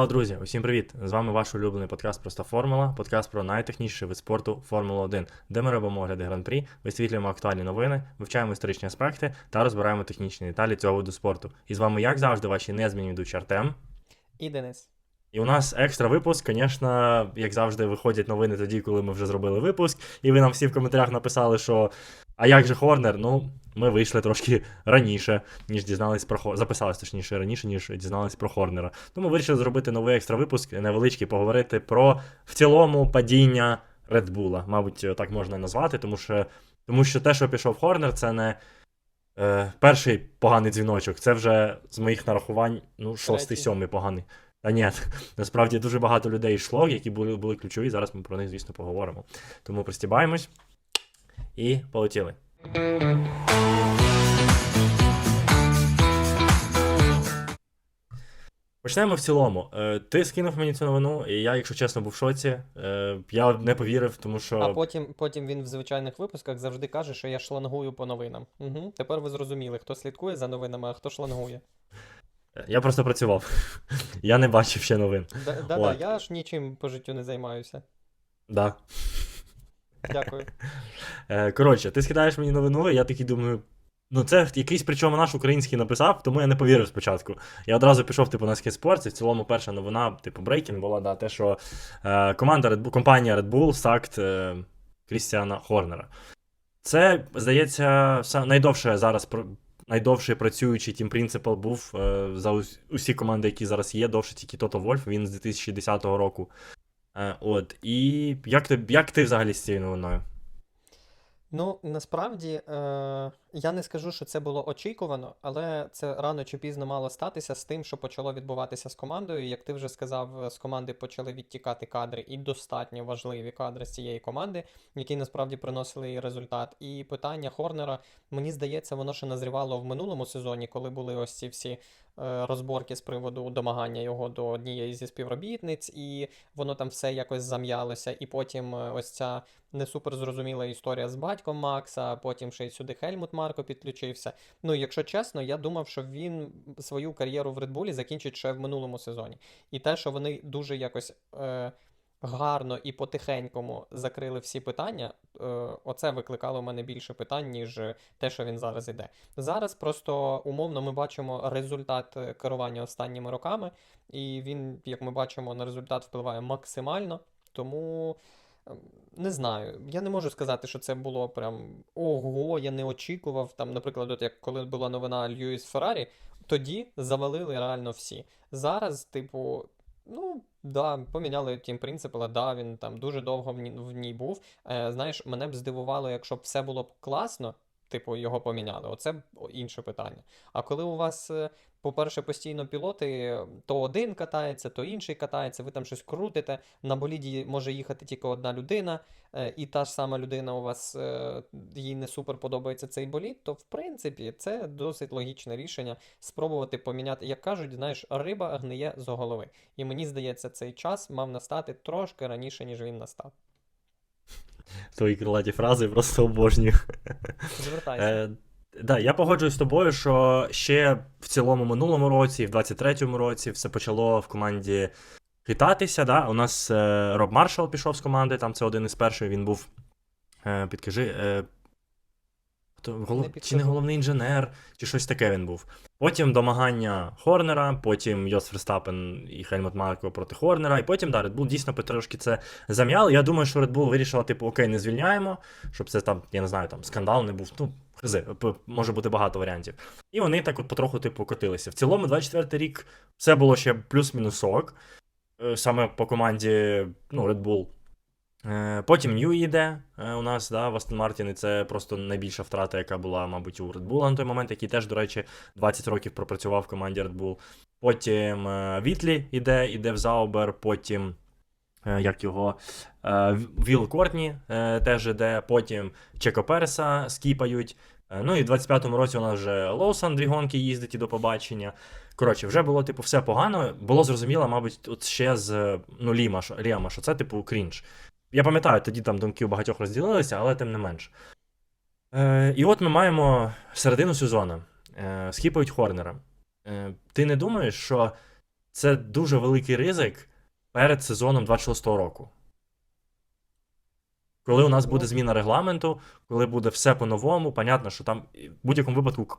Алло, друзі, усім привіт! З вами ваш улюблений подкаст Просто Формула, подкаст про найтехніший вид спорту Формула 1, де ми робимо огляди гран-прі, висвітлюємо актуальні новини, вивчаємо історичні аспекти та розбираємо технічні деталі цього виду спорту. І з вами, як завжди, ваші незмінні ведучі Артем. І Денис. І у нас екстра випуск. Звісно, як завжди, виходять новини тоді, коли ми вже зробили випуск. І ви нам всі в коментарях написали, що а як же Хорнер? Ну, ми вийшли трошки раніше, ніж дізнались про Хорнера. Записались точніше раніше, ніж дізнались про Хорнера. Тому вирішили зробити новий екстра випуск, невеличкий, поговорити про в цілому падіння Редбула. Мабуть, так можна назвати, тому що, тому що те, що пішов Хорнер, це не. Е, перший поганий дзвіночок, це вже з моїх нарахувань, ну, шостий, сьомий поганий. Та ні, насправді дуже багато людей йшло, які були, були ключові. Зараз ми про них, звісно, поговоримо. Тому пристібаємось і полетіли. Почнемо в цілому. Е, Ти скинув мені цю новину, і я, якщо чесно, був в шоці. Е, Я не повірив, тому що. А потім, потім він в звичайних випусках завжди каже, що я шлангую по новинам. Угу. Тепер ви зрозуміли, хто слідкує за новинами, а хто шлангує. Я просто працював. Я не бачив ще новин. Да-да, От. я ж нічим по життю не займаюся. Да. Дякую. Е, Коротше, ти скидаєш мені новину, і я такий думаю. Ну, це якийсь причому наш український написав, тому я не повірив спочатку. Я одразу пішов, типу, на скейспорт, це в цілому перша новина, типу, брейкінг була, да, те, що е, команда Red Bull, компанія Red Bull сакт е, Крістіана Хорнера. Це, здається, найдовше зараз найдовший працюючий тім Principal був е, за усі команди, які зараз є, довше тільки Тото Вольф, він з 2010 року. Е, от. І як ти, як ти взагалі з цією новиною? Ну, насправді, е, я не скажу, що це було очікувано, але це рано чи пізно мало статися з тим, що почало відбуватися з командою. Як ти вже сказав, з команди почали відтікати кадри, і достатньо важливі кадри з цієї команди, які насправді приносили результат. І питання Хорнера, мені здається, воно ще назрівало в минулому сезоні, коли були ось ці всі е, розборки з приводу домагання його до однієї зі співробітниць, і воно там все якось зам'ялося. І потім е, ось ця не супер зрозуміла історія з батьком Макса, потім ще й сюди Хельмут Марко підключився. Ну, якщо чесно, я думав, що він свою кар'єру в Редбулі закінчить ще в минулому сезоні. І те, що вони дуже якось е, гарно і потихенькому закрили всі питання, е, оце викликало в мене більше питань, ніж те, що він зараз іде. Зараз просто умовно ми бачимо результат е, керування останніми роками, і він, як ми бачимо, на результат впливає максимально. Тому. Не знаю, я не можу сказати, що це було прям ого, я не очікував. Там, наприклад, от як коли була новина Льюіс Феррарі, тоді завалили реально всі. Зараз, типу, ну, да, поміняли тім принципала, да, він там дуже довго в ній був. Е, знаєш, мене б здивувало, якщо б все було б класно, типу, його поміняли. Оце інше питання. А коли у вас, е, по-перше, постійно пілоти, то один катається, то інший катається, ви там щось крутите, на боліді може їхати тільки одна людина, е, і та ж сама людина у вас е, їй не супер подобається цей болід, то в принципі це досить логічне рішення спробувати поміняти. Як кажуть, знаєш, риба гниє з голови. І мені здається, цей час мав настати трошки раніше, ніж він настав. Твої крилаті фрази просто обожнюю. Звертайся. Е, да, я погоджуюсь з тобою, що ще в цілому минулому році, в 23-му році, все почало в команді хитатися. Да? У нас е, Роб Маршал пішов з команди, там це один із перших, він був. Е, підкажи. Е, хто, голов... Не чи не головний інженер, чи щось таке він був. Потім домагання Хорнера, потім Йос Верстапен і Хельмут Марко проти Хорнера, і потім да, Red Bull дійсно потрошки це зам'яли. Я думаю, що Red Bull вирішила, типу, окей, не звільняємо, щоб це там, я не знаю, там скандал не був. Ну, хз, може бути багато варіантів. І вони так от потроху, типу, котилися. В цілому, 24-й рік все було ще плюс-мінусок. Е, Саме по команді, ну, Red Bull. Е, Потім Нью йде е, у нас, да, в Астон Мартін, і це просто найбільша втрата, яка була, мабуть, у Red Bull на той момент, який теж, до речі, 20 років пропрацював в команді Red Bull. Потім е, Вітлі іде, іде в Заубер, потім. Як його Віл Кортні теж іде, потім Чеко Переса скіпають. Ну і в 25-му році у нас вже Лоусан дві гонки їздить і до побачення. Коротше, вже було, типу, все погано. Було зрозуміло, мабуть, от ще з ну, Ліма, Ліама, що це, типу, крінж. Я пам'ятаю, тоді там думки у багатьох розділилися, але тим не менш. Е, і от ми маємо середину сезону. Е, скіпають Хорнера. Е, ти не думаєш, що це дуже великий ризик перед сезоном 26-го року. Коли у нас буде зміна регламенту, коли буде все по-новому, понятно, що там в будь-якому випадку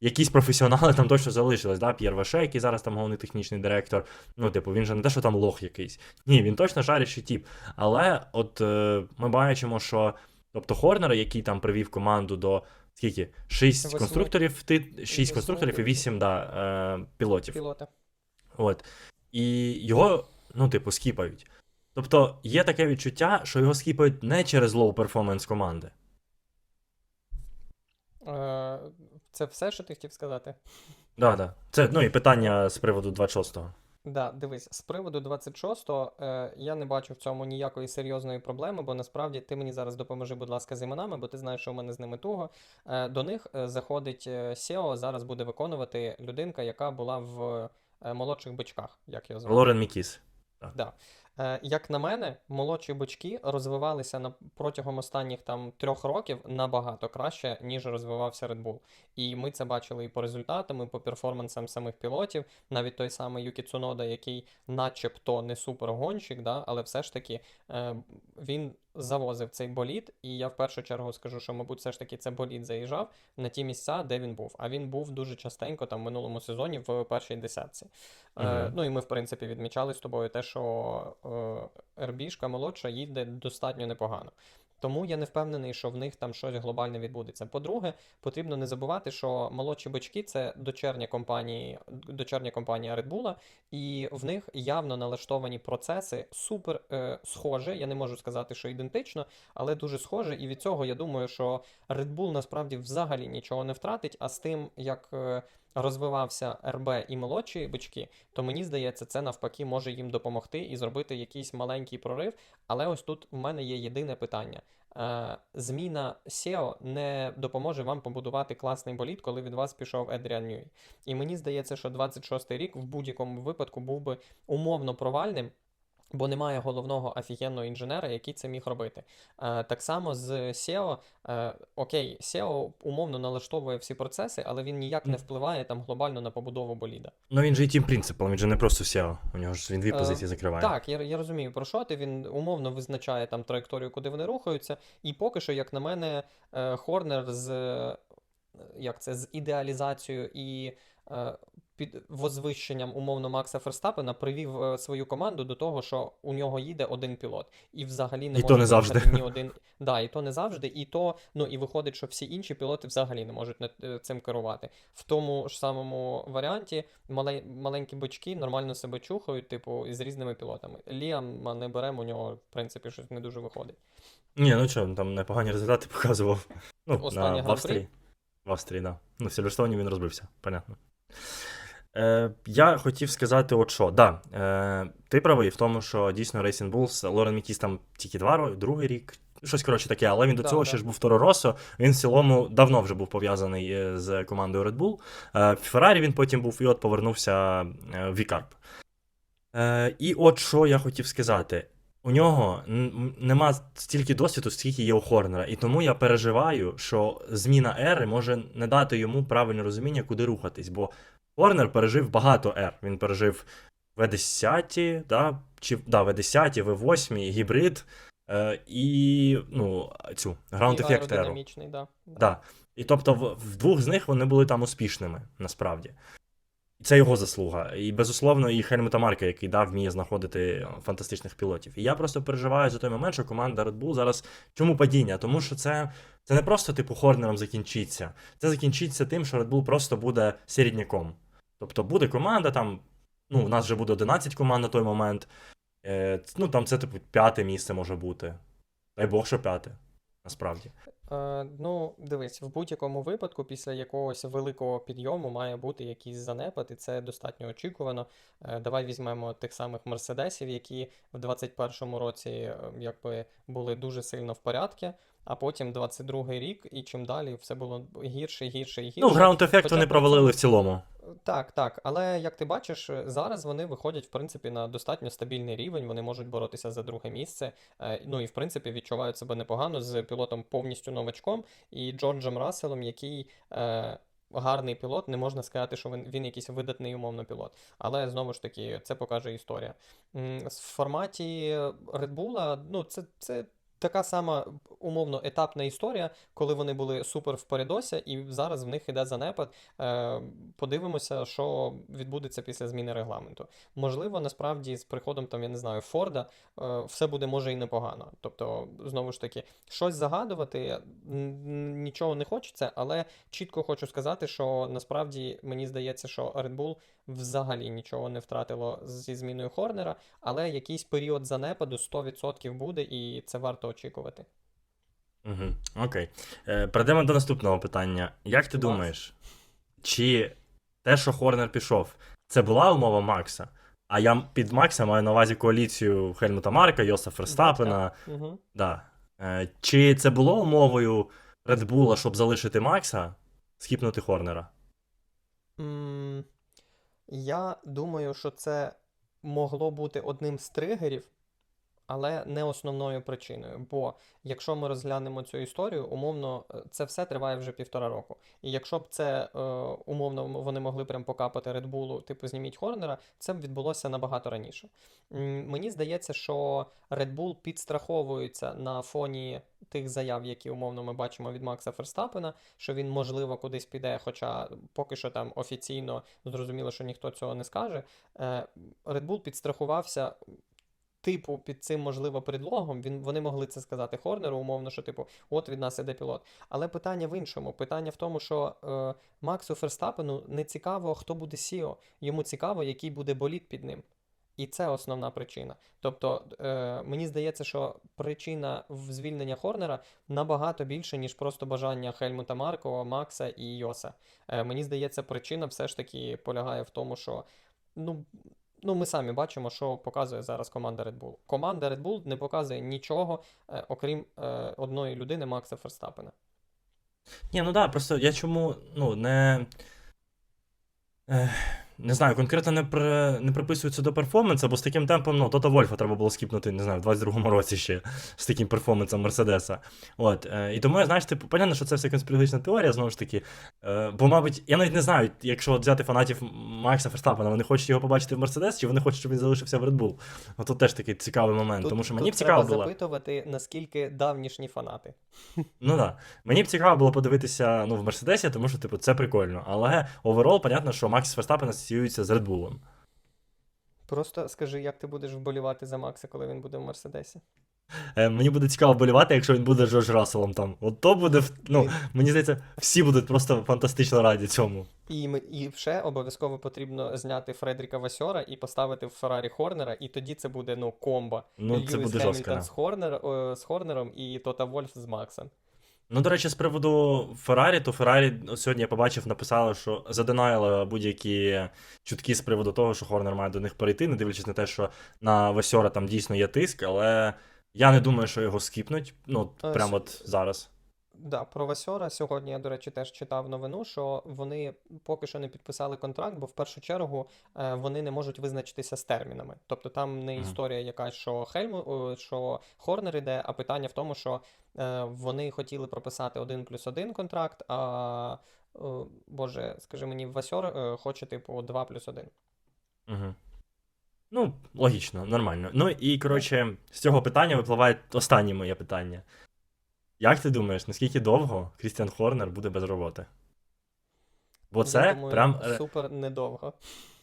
якісь професіонали там точно залишились, да? П'єр Ваше, який зараз там головний технічний директор. Ну, типу, він же не те, що там лох якийсь. Ні, він точно шарящий тіп. Але от е, ми бачимо, що тобто Хорнер, який там привів команду до скільки? Шість конструкторів, ти, шість конструкторів і вісім да, е, пілотів. Пілоти. От. І його, ну, типу, скіпають. Тобто є таке відчуття, що його скіпають не через лоу перформанс команди. Е, Це все, що ти хотів сказати? Да, да. Це ну і питання з приводу 26-го. Да, дивись, з приводу 26-го е, я не бачу в цьому ніякої серйозної проблеми, бо насправді ти мені зараз допоможи, будь ласка, з іменами, бо ти знаєш, що в мене з ними туго. Е, до них е, заходить е, SEO, зараз буде виконувати людинка, яка була в е, молодших бичках, як його звати. Лорен Мікіс. Да. Е, як на мене, молодші бички розвивалися на протягом останніх там трьох років набагато краще, ніж розвивався Red Bull. І ми це бачили і по результатам, і по перформансам самих пілотів. Навіть той самий Юкі Цунода, який начебто не супергонщик, да, але все ж таки е, він завозив цей болід, і я в першу чергу скажу, що, мабуть, все ж таки це болід заїжджав на ті місця, де він був. А він був дуже частенько там в минулому сезоні в першій десятці. Е, Мгм. ну і ми, в принципі, відмічали з тобою те, що РБшка молодша їде достатньо непогано. Тому я не впевнений, що в них там щось глобальне відбудеться. По-друге, потрібно не забувати, що молодші бички це дочерня компанії, дочерня компанія Red Bull, і в них явно налаштовані процеси супер е, схожі. Я не можу сказати, що ідентично, але дуже схоже. І від цього я думаю, що Red Bull насправді взагалі нічого не втратить. А з тим, як е, розвивався РБ і молодші бички, то мені здається, це навпаки може їм допомогти і зробити якийсь маленький прорив. Але ось тут в мене є єдине питання. Е, Зміна SEO не допоможе вам побудувати класний болід, коли від вас пішов Едріан Ньюй. І мені здається, що 26-й рік в будь-якому випадку був би умовно провальним. Бо немає головного офігенного інженера, який це міг робити. Е, так само з SEO, е, окей, SEO умовно налаштовує всі процеси, але він ніяк не впливає там глобально на побудову боліда. Ну він же і тім принципал, він же не просто SEO. У нього ж він дві Е, позиції закриває. Так, я, я розумію про що ти. Він умовно визначає там траєкторію, куди вони рухаються. І поки що, як на мене, Хорнер з як це з ідеалізацією і під возвищенням умовно Макса Ферстапена привів е, свою команду до того, що у нього їде один пілот, і взагалі не І може то не завжди. ні один. Да, і то не завжди, і то ну і виходить, що всі інші пілоти взагалі не можуть над е, цим керувати. В тому ж самому варіанті мале, маленькі бички нормально себе чухають, типу, з різними пілотами. Ліама не беремо, у нього, в принципі, щось не дуже виходить. Ні, ну що, там непогані результати показував. Ну, на, в? Австрії. В Австрії. Да. Ну, в Сільверстоуні він розбився, понятно. Е, я хотів сказати, от що, да, е, ти правий в тому, що дійсно Racing Bulls, Лорен Мікіс там тільки два роки, другий рік, щось коротше таке, але він до Да, цього да. ще ж був Торо Росо, він в цілому давно вже був пов'язаний е, з командою Red Bull. Е, в Феррарі він потім був і от повернувся е, в Вікарп. Е, і от що я хотів сказати. У нього нема стільки досвіду, скільки є у Хорнера, і тому я переживаю, що зміна ери може не дати йому правильне розуміння, куди рухатись. Бо Хорнер пережив багато ер. Він пережив В10, да, чи, да, В10, В8, гібрид е, і ну, цю Ground і Effect Aero. да. Да. І тобто в, в двох з них вони були там успішними, насправді. І це його заслуга. І, безусловно, і Хельмута Марка, який да, вміє знаходити фантастичних пілотів. І я просто переживаю за той момент, що команда Red Bull зараз. Чому падіння? Тому що це, це не просто, типу, Хорнером закінчиться. Це закінчиться тим, що Red Bull просто буде середняком. Тобто буде команда, там, ну, у нас вже буде 11 команд на той момент. Е, ну, там це, типу, п'яте місце може бути. Дай Бог, що п'яте, насправді. Е, ну, дивись, в будь-якому випадку, після якогось великого підйому має бути якийсь занепад, і це достатньо очікувано. Е, давай візьмемо тих самих мерседесів, які в 21-му році е, якби були дуже сильно в порядку, а потім 22-й рік, і чим далі все було гірше, гірше і гірше. Ну, граунд ефект Хоча вони провалили в цілому. Так, так. Але як ти бачиш, зараз вони виходять в принципі на достатньо стабільний рівень. Вони можуть боротися за друге місце. Е, Ну і в принципі відчувають себе непогано з пілотом повністю новачком і Джорджем Расселом, який. Е, гарний пілот, не можна сказати, що він, він якийсь видатний умовно пілот. Але знову ж таки, це покаже історія. В форматі Red Bull, ну, це, це така сама умовно етапна історія, коли вони були супер в передосі, і зараз в них іде занепад. Е, Подивимося, що відбудеться після зміни регламенту. Можливо, насправді з приходом там, я не знаю, Форда е, все буде може і непогано. Тобто, знову ж таки, щось загадувати нічого не хочеться, але чітко хочу сказати, що насправді мені здається, що Red Bull взагалі нічого не втратило зі зміною Хорнера, але якийсь період занепаду 100% буде, і це варто очікувати. Угу. Окей. Е, перейдемо до наступного питання. Як ти Клас. думаєш, чи те, що Хорнер пішов, це була умова Макса? А я під Макса маю на увазі коаліцію Хельмута Марка, Йоса Ферстапена. Угу. Да. Е, чи це було умовою Red Bull, щоб залишити Макса, скіпнути Хорнера? Я думаю, що це могло бути одним з тригерів, але не основною причиною. Бо якщо ми розглянемо цю історію, умовно, е, це все триває вже півтора року. І якщо б це е, умовно вони могли прям покапати Red Bull, типу зніміть Хорнера, це б відбулося набагато раніше. Мені здається, що Red Bull підстраховується на фоні тих заяв, які умовно ми бачимо від Макса Ферстапена, що він можливо кудись піде, хоча поки що там офіційно зрозуміло, що ніхто цього не скаже. Е, Red Bull підстрахувався. Типу, під цим можливо предлогом, він, вони могли це сказати Хорнеру, умовно, що типу, от від нас іде пілот. Але питання в іншому. Питання в тому, що е, Максу Ферстапену не цікаво, хто буде Сіо. Йому цікаво, який буде боліт під ним. І це основна причина. Тобто, е, мені здається, що причина в звільнення Хорнера набагато більше, ніж просто бажання Хельмута Маркова, Макса і Йоса. Е, мені здається, причина все ж таки полягає в тому, що ну, ну ми самі бачимо, що показує зараз команда Red Bull. Команда Red Bull не показує нічого, е, окрім е, одної людини Макса Ферстапена. Ні, ну да, просто я чому ну, не. Е, не знаю, конкретно не, при, не приписується до перформансу, бо з таким темпом, ну, Тота Вольфа треба було скіпнути, не знаю, в 22-му році ще з таким перформансом Мерседеса. От, е, і тому знаєш, типу, понятно, що це все конспірологічна теорія, знову ж таки. Е, бо, мабуть, я навіть не знаю, якщо от взяти фанатів Макса Ферстапена, вони хочуть його побачити в Мерседес, чи вони хочуть, щоб він залишився в Red Bull. От тут теж такий цікавий момент, тому що мені б цікаво треба було. запитувати, наскільки давнішні фанати. Ну да. Мені б цікаво було подивитися ну, в Мерседесі, тому що, типу, це прикольно. Але оверол, понятно, що Макс Ферстапен асоціюється з Red Bull. Просто скажи, як ти будеш вболівати за Макса, коли він буде в Мерседесі? Е, мені буде цікаво болівати, якщо він буде Джордж Расселом там. От то буде, ну, мені здається, всі будуть просто фантастично раді цьому. І, і ще обов'язково потрібно зняти Фредріка Васьора і поставити в Феррарі Хорнера, і тоді це буде ну комбо. Ну, це Льюіс буде Хемільтон жорстко. з, Хорнер, о, з Хорнером і Тота Вольф з Максом. Ну, до речі, з приводу Феррарі, то Феррарі сьогодні я побачив, написали, що заденайли будь-які чутки з приводу того, що Хорнер має до них перейти, не дивлячись на те, що на Васьора там дійсно є тиск, але я не думаю, що його скіпнуть. Ну, прямо от зараз. Да, про Васьора сьогодні я, до речі, теж читав новину, що вони поки що не підписали контракт, бо в першу чергу е, вони не можуть визначитися з термінами. Тобто там не історія якась, що Хельму, що Хорнер іде, а питання в тому, що е, вони хотіли прописати один плюс один контракт, а е, Боже, скажи мені, Васьор е, хоче, типу, 2 плюс 1. Угу. Ну, логічно, нормально. Ну і коротше, з цього питання випливає останнє моє питання. Як ти думаєш, наскільки довго Крістіан Хорнер буде без роботи? Бо це я думаю, прям. е, супер недовго.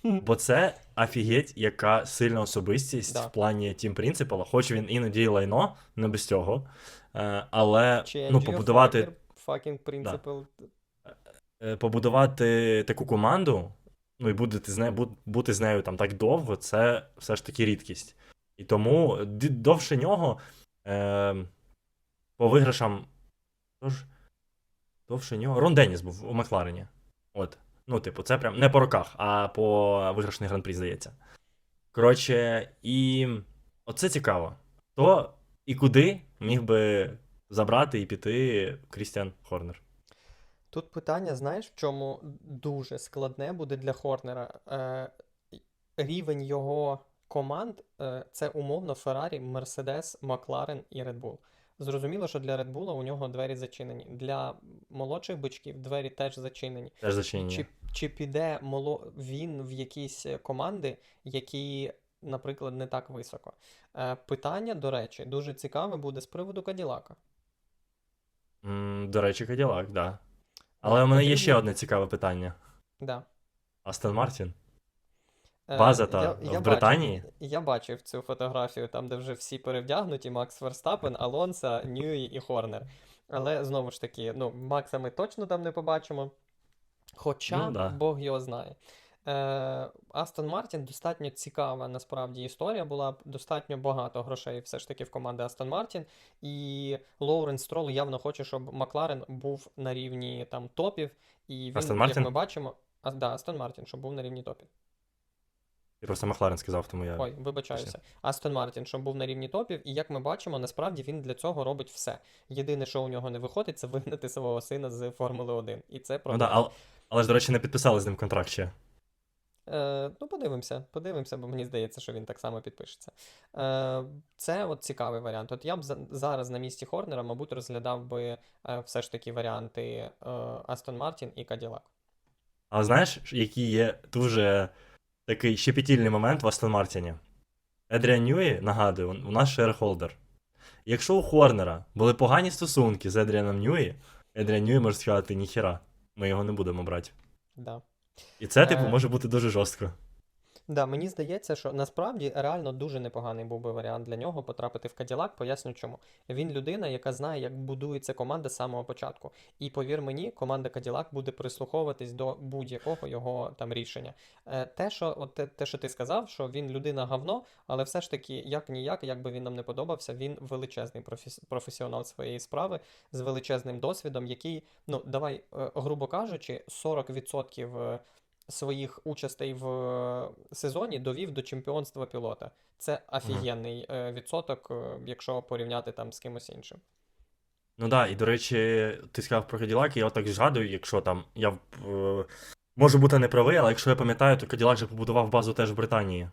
Бо це офігеть, яка сильна особистість Да. в плані Тім Принципала, хоч він іноді лайно, не без цього. Е, але Change ну, побудувати, fucking, principle. е, побудувати таку команду, ну і бути з нею, бути з нею там так довго, це все ж таки рідкість. І тому довше нього е, по виграшам. Тож, довше нього. Рон Деніс був у Макларені. От. Ну, типу, це прям не по роках, а по виграшний гран-прі, здається. Коротше, і оце цікаво. То і куди міг би забрати і піти Крістіан Хорнер? Тут питання, знаєш, в чому дуже складне буде для Хорнера. Е, рівень його команд е, це умовно Феррарі, Мерседес, Макларен і Bull. Зрозуміло, що для Red Bull у нього двері зачинені. Для молодших бичків двері теж зачинені. Теж зачинені. Чи, чи піде моло... він в якісь команди, які, наприклад, не так високо? Е, питання, до речі, дуже цікаве буде з приводу Каділака. М, До речі, Каділак, да. Але у мене є ще одне цікаве питання. Да. Астон Мартін? Е, База та в Британії? Бачив, я бачив цю фотографію, там, де вже всі перевдягнуті: Макс Верстапен, Алонса, Ньюї і Хорнер. Але знову ж таки, ну, Макса ми точно там не побачимо. Хоча Ну, да. Бог його знає. Е, Астон Мартін достатньо цікава насправді історія була. Достатньо багато грошей все ж таки в команди Астон Мартін. І Лоуренс Строл явно хоче, щоб Макларен був на рівні там топів. І він, Астон як Мартін? ми бачимо, а, да, Астон Мартін, щоб був на рівні топів. Я просто Макларен сказав, тому я. Ой, вибачаюся. Астон Мартін, щоб був на рівні топів, і як ми бачимо, насправді він для цього робить все. Єдине, що у нього не виходить, це вигнати свого сина з Формули 1. І це Ну, да, але, але ж, до речі, не підписали з ним контракт ще. Е, ну, подивимося, подивимося, бо мені здається, що він так само підпишеться. Е, це от цікавий варіант. От я б за- зараз на місці Хорнера, мабуть, розглядав би е, все ж таки варіанти е, Астон Мартін і Каділак. Але знаєш, який є дуже такий щепетільний момент в Астон Мартіні? Едріан Ньюї, нагадую, у нас шерхолдер. Якщо у Хорнера були погані стосунки з Едріаном Ньюї, Едріан Ньюї може сказати, ніхіра, ми його не будемо брати. Да. І це, типу, Е. може бути дуже жорстко. Да, мені здається, що насправді реально дуже непоганий був би варіант для нього потрапити в Каділак. Поясню чому. Він людина, яка знає, як будується команда з самого початку. І повір мені, команда Каділак буде прислуховуватись до будь-якого його там рішення. Е, те, що от те, те, що ти сказав, що він людина гавно, але все ж таки, як ніяк, як би він нам не подобався, він величезний професі- професіонал своєї справи з величезним досвідом, який, ну давай, е, грубо кажучи, 40% е, своїх участей в е, сезоні довів до чемпіонства пілота. Це офігенний е, відсоток, е, якщо порівняти там з кимось іншим. Ну так, да, і до речі, ти сказав про Каділак, і я отак згадую, якщо там я е, можу бути неправий, але якщо я пам'ятаю, то Каділак же побудував базу теж в Британії.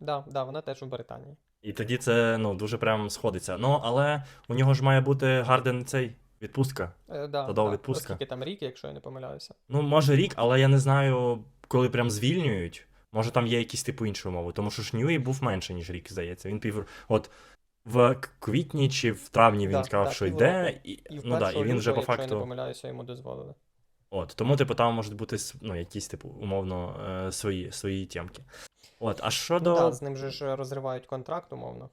Да, да, вона теж у Британії. І тоді це ну, дуже прям сходиться. Ну, але у нього ж має бути Гарден цей відпустка. Е, да, Та дав да. відпустка. Оскільки там рік, якщо я не помиляюся. Ну, може рік, але я не знаю, коли прям звільнюють. Може там є якісь типу інші умови. Тому що ж Ньюї був менше, ніж рік, здається. Він пів. От в квітні чи в травні він Да, сказав, да, що йде, і, І ну, да, і він вже по якщо я не факту. помиляюся, йому дозволили. От, тому, типу, там можуть бути ну, якісь, типу, умовно, е, свої, свої тємки. От, а щодо. Ну так, з ним же ж розривають контракт, умовно.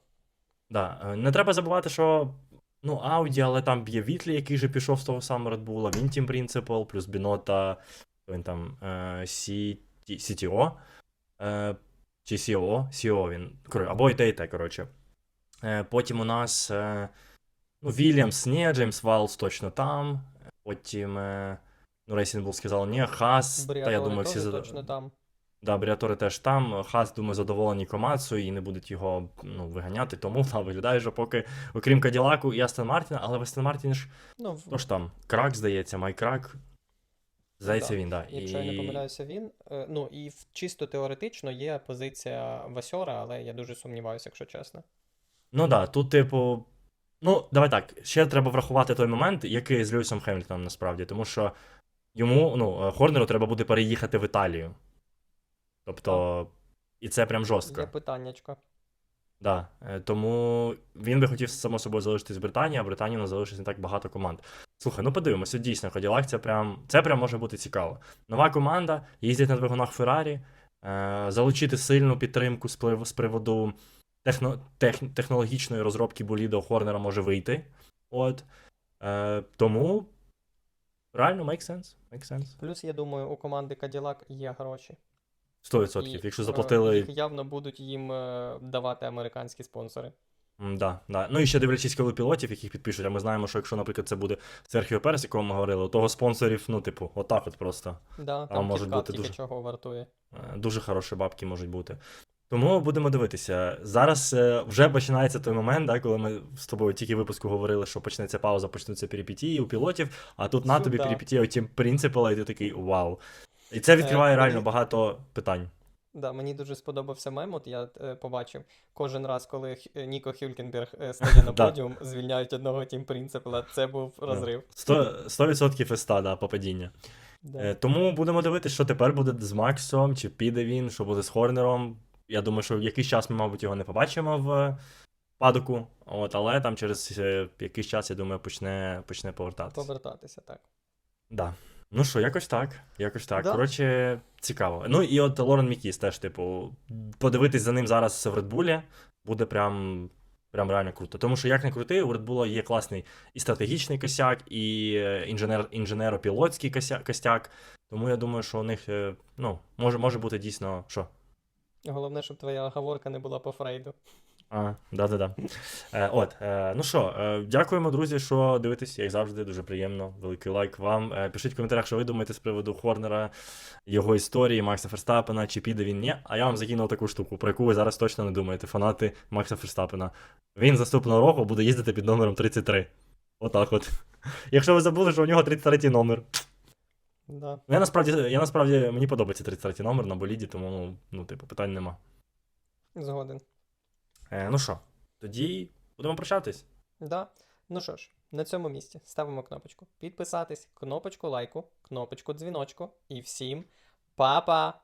Да, е, не треба забувати, що ну, Audi, але там є Вітлі, який же пішов з того самого Red Bull, він Team Principal, плюс Бінота, він там е, C- CTO, е, чи CEO, CEO він, або і те, і те, коротше. Е, потім у нас е, ну, Вільямс, ні, Джеймс Валс точно там. Потім, е, ну, Racing Bull сказав, ні, Хас, та я думаю, всі зада- точно там. Да, Бріатори теж там. Хас, думаю, задоволені Комацу і не будуть його ну, виганяти. Тому да, виглядає, що поки, окрім Каділаку і Астон Мартіна, але в Астон Мартіні ж Ну, в- хто ж там? Крак, здається, Майкрак. Здається, Да. він, да. Якщо я не помиляюся, він. Е, Ну і чисто теоретично є позиція Васьора, але я дуже сумніваюся, якщо чесно. Ну да, тут, типу. Ну, давай так. Ще треба врахувати той момент, який з Льюісом Хемільтоном насправді, тому що йому, ну, е, Хорнеру треба буде переїхати в Італію. Тобто, і це прям жорстко. Є питаннячко. Да, е, тому він би хотів само собою залишитись в Британії, а в Британії у нас залишилось не так багато команд. Слухай, ну подивимося, дійсно, Каділак це прям це прям може бути цікаво. Нова команда, їздять на двигунах Феррарі, залучити сильну підтримку з, приводу техно, тех, технологічної розробки боліда Хорнера може вийти. От. Е, тому реально make sense. Make sense. Плюс, я думаю, у команди Cadillac є гроші. 100%. І, Якщо е, заплатили Їх явно будуть їм е, давати американські спонсори. Да, да. Ну і ще дивлячись, коли пілотів, яких підпишуть, а ми знаємо, що якщо, наприклад, це буде Серхіо Перес, якого ми говорили, у того спонсорів, ну, типу, отак от просто. Да, Там там можуть бути дуже- чого вартує. Е, Дуже хороші бабки можуть бути. Тому будемо дивитися. Зараз вже починається той момент, да, коли ми з тобою тільки в випуску говорили, що почнеться пауза, почнуться перипетії у пілотів, а тут на тобі Сюда. у Team Principal, і ти такий вау. І це відкриває Е, реально мені- багато питань. Да, мені дуже сподобався мем, от я е, побачив. Кожен раз, коли Х- е, Ніко Хюлькенберг е, стає на подіум, звільняють одного тім принципла. Це був розрив. 100%, 100% феста, да, попадіння. Да. Е, Тому будемо дивитися, що тепер буде з Максом, чи піде він, що буде з Хорнером. Я думаю, що в якийсь час ми, мабуть, його не побачимо в е, падоку, от, але там через е, якийсь час, я думаю, почне, почне повертатися. Повертатися, так. Да. Ну що, якось так. Якось так. Да. Коротше, цікаво. Ну і от Лорен Мікіс теж, типу, подивитись за ним зараз в Редбулі буде прям. Прям реально круто. Тому що як не крути, у Red Bull є класний і стратегічний косяк, і е, інженер, інженеро-пілотський кося- костяк. Тому я думаю, що у них е, ну, може, може бути дійсно. Що? Головне, щоб твоя оговорка не була по Фрейду. А, да-да-да. Е, от, е, ну що, е, дякуємо, друзі, що дивитесь, як завжди, дуже приємно. Великий лайк вам. Е, пишіть в коментарях, що ви думаєте з приводу Хорнера, його історії, Макса Ферстапена, чи піде він ні. А я вам закинув таку штуку, про яку ви зараз точно не думаєте, фанати Макса Ферстапена. Він з наступного року буде їздити під номером 33. Отак от. Якщо ви забули, що у нього 33 номер. Да. Ну, я насправді, я насправді мені подобається 33 номер на боліді, тому ну, ну, типу, питань нема. Згоден. Е, ну що, тоді будемо прощатись. Да. Ну що ж, на цьому місці ставимо кнопочку підписатись, кнопочку лайку, кнопочку дзвіночку і всім па-па!